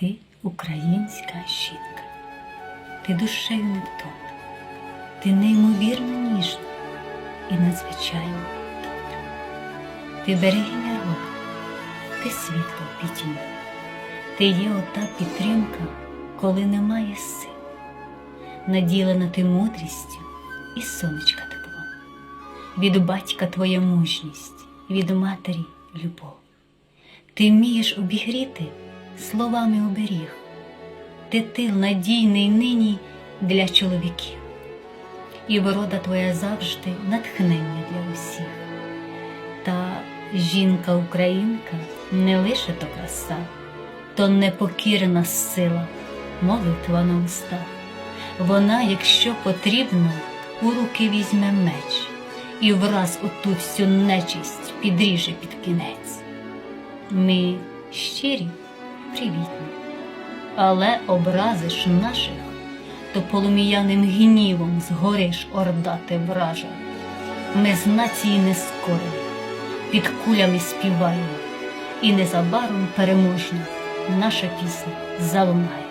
Ти українська жінка, ти душею не втомна, ти неймовірно ніжна і надзвичайно добра. Ти берегиня роду, ти світло в пітьмі, ти є ота підтримка, коли немає сил. Наділена ти мудрістю і сонечка тепло. Від батька твоя мужність, від матері любов. Ти вмієш обігріти словами оберіг, ти тил надійний нині для чоловіків, і врода твоя завжди натхнення для усіх. Та жінка-українка не лише то краса, то непокірна сила, молитва на устах. Вона, якщо потрібно, у руки візьме меч і враз оту всю нечисть підріже під кінець. Ми щирі, привітні, але образиш наших, то полум'яним гнівом згориш ордати вража. Ми з нації не скорі, під кулями співаємо, і незабаром переможна наша пісня залунає.